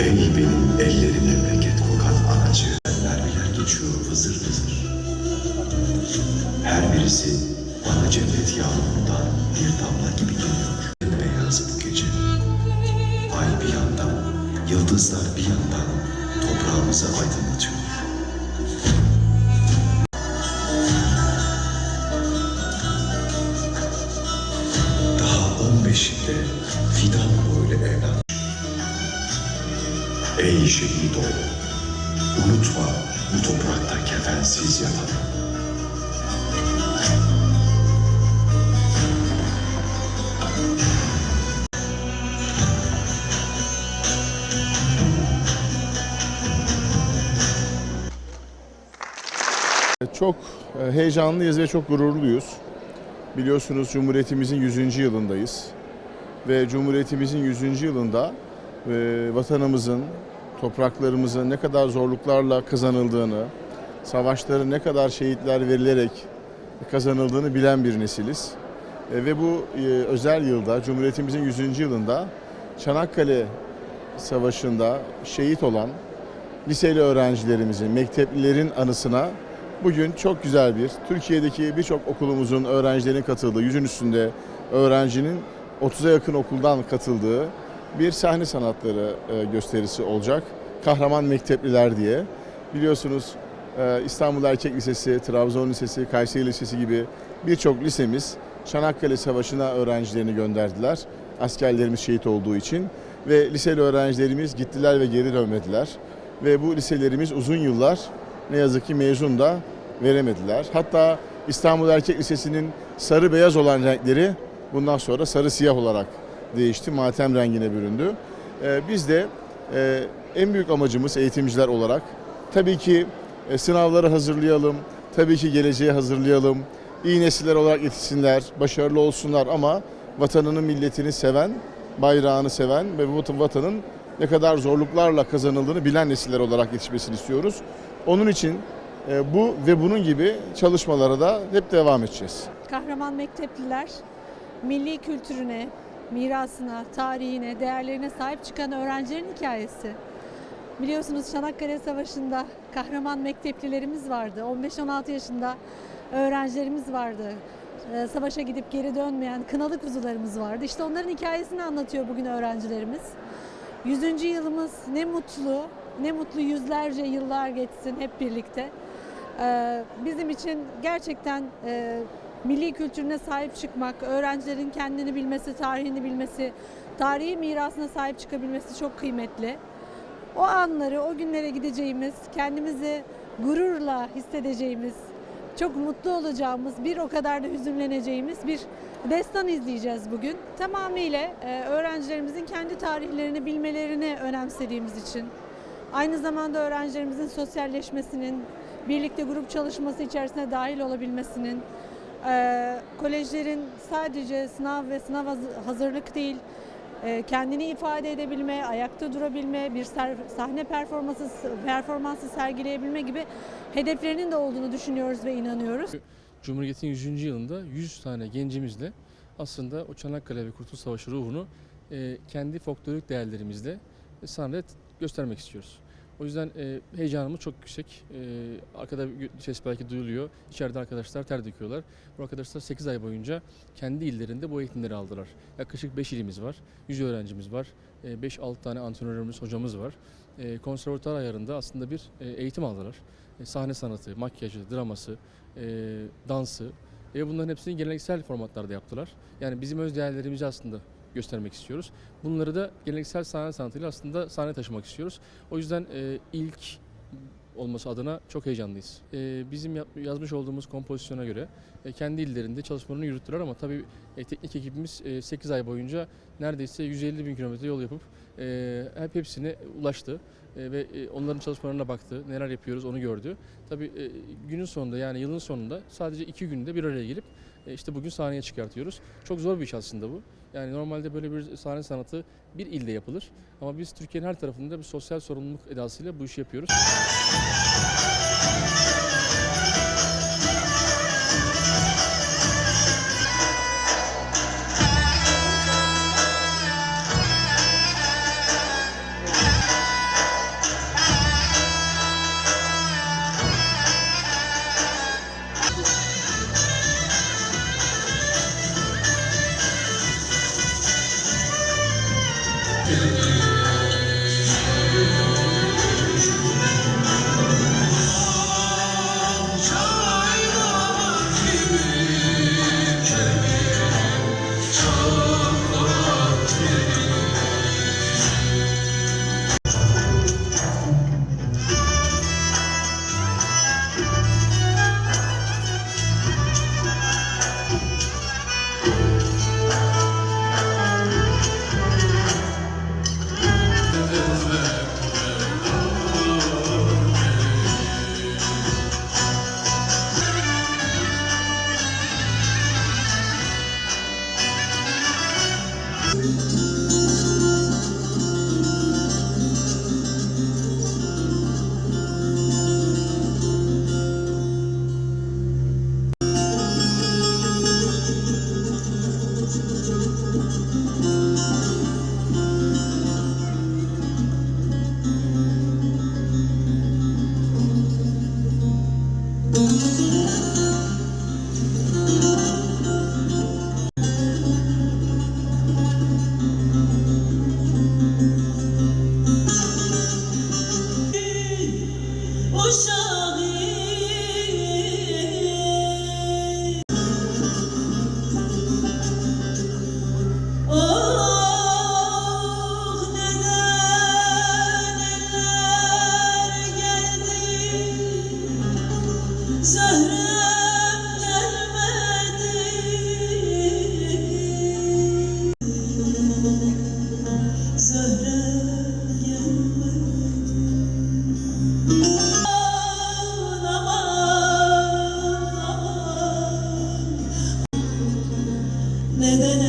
Ey benim elleri memleket kokan anacı. Mermiler geçiyor vızır vızır. Her birisi bana cennet yağmurundan bir damla gibi geliyor. Beyaz bu gece. Ay bir yandan, yıldızlar bir yandan toprağımızı aydınlatıyor. Ey şehit ol, unutma bu toprakta kefensiz yatanı. Çok e, heyecanlıyız ve çok gururluyuz. Biliyorsunuz Cumhuriyetimizin 100. yılındayız. Ve Cumhuriyetimizin 100. yılında e, vatanımızın, topraklarımızın ne kadar zorluklarla kazanıldığını, savaşların ne kadar şehitler verilerek kazanıldığını bilen bir nesiliz. E, Ve bu e, özel yılda, Cumhuriyetimizin 100. yılında Çanakkale Savaşı'nda şehit olan liseli öğrencilerimizin, mekteplilerin anısına bugün çok güzel bir, Türkiye'deki birçok okulumuzun öğrencilerin katıldığı, yüzün üstünde öğrencinin 30'a yakın okuldan katıldığı bir sahne sanatları e, gösterisi olacak. Kahraman Mektepliler diye. Biliyorsunuz e, İstanbul Erkek Lisesi, Trabzon Lisesi, Kayseri Lisesi gibi birçok lisemiz Çanakkale Savaşı'na öğrencilerini gönderdiler. Askerlerimiz şehit olduğu için ve liseli öğrencilerimiz gittiler ve geri dönmediler. Ve bu liselerimiz uzun yıllar ne yazık ki mezun da veremediler. Hatta İstanbul Erkek Lisesi'nin sarı beyaz olan renkleri bundan sonra sarı siyah olarak değişti. Matem rengine büründü. Ee, biz de e, en büyük amacımız eğitimciler olarak tabii ki e, sınavları hazırlayalım, tabii ki geleceğe hazırlayalım. İyi nesiller olarak yetişsinler, başarılı olsunlar ama vatanını, milletini seven, bayrağını seven ve bu vatanın ne kadar zorluklarla kazanıldığını bilen nesiller olarak yetişmesini istiyoruz. Onun için e, bu ve bunun gibi çalışmalara da hep devam edeceğiz. Kahraman Mektepliler milli kültürüne, mirasına, tarihine, değerlerine sahip çıkan öğrencilerin hikayesi. Biliyorsunuz Çanakkale Savaşı'nda kahraman mekteplilerimiz vardı. 15-16 yaşında öğrencilerimiz vardı. Ee, Savaşa gidip geri dönmeyen kınalı kuzularımız vardı. İşte onların hikayesini anlatıyor bugün öğrencilerimiz. 100. yılımız ne mutlu, ne mutlu yüzlerce yıllar geçsin hep birlikte. Ee, Bizim için gerçekten e, milli kültürüne sahip çıkmak, öğrencilerin kendini bilmesi, tarihini bilmesi, tarihi mirasına sahip çıkabilmesi çok kıymetli. O anları, o günlere gideceğimiz, kendimizi gururla hissedeceğimiz, çok mutlu olacağımız, bir o kadar da hüzünleneceğimiz bir destan izleyeceğiz bugün. Tamamıyla e, öğrencilerimizin kendi tarihlerini bilmelerini önemsediğimiz için, aynı zamanda öğrencilerimizin sosyalleşmesinin, birlikte grup çalışması içerisine dahil olabilmesinin, e, kolejlerin sadece sınav ve sınav haz- hazırlık değil, e, kendini ifade edebilme, ayakta durabilme, bir sahne performansı performansı sergileyebilme gibi hedeflerinin de olduğunu düşünüyoruz ve inanıyoruz. Cumhuriyet'in 100. yılında 100 tane gencimizle aslında o Çanakkale ve Kurtuluş Savaşı ruhunu e, kendi folklorik değerlerimizle sahnede göstermek istiyoruz. O yüzden e, heyecanımız çok yüksek. E, arkada ses belki duyuluyor. İçeride arkadaşlar ter döküyorlar. Bu arkadaşlar 8 ay boyunca kendi illerinde bu eğitimleri aldılar. Yaklaşık 5 ilimiz var. 100 öğrencimiz var. 5-6 tane antrenörümüz, hocamız var. E, konservatuar ayarında aslında bir e, eğitim aldılar. E, sahne sanatı, makyajı, draması, e, dansı ve bunların hepsini geleneksel formatlarda yaptılar. Yani bizim öz değerlerimizi aslında göstermek istiyoruz. Bunları da geleneksel sahne sanatıyla aslında sahne taşımak istiyoruz. O yüzden e, ilk olması adına çok heyecanlıyız. E, bizim yap- yazmış olduğumuz kompozisyona göre e, kendi illerinde çalışmalarını yürüttüler ama tabii e, teknik ekibimiz e, 8 ay boyunca neredeyse 150 bin kilometre yol yapıp e, hep hepsine ulaştı E, ve e, onların çalışmalarına baktı, neler yapıyoruz onu gördü. Tabii e, günün sonunda yani yılın sonunda sadece iki günde bir araya gelip işte bugün sahneye çıkartıyoruz. Çok zor bir iş aslında bu. Yani normalde böyle bir sahne sanatı bir ilde yapılır. Ama biz Türkiye'nin her tarafında bir sosyal sorumluluk edasıyla bu işi yapıyoruz. na na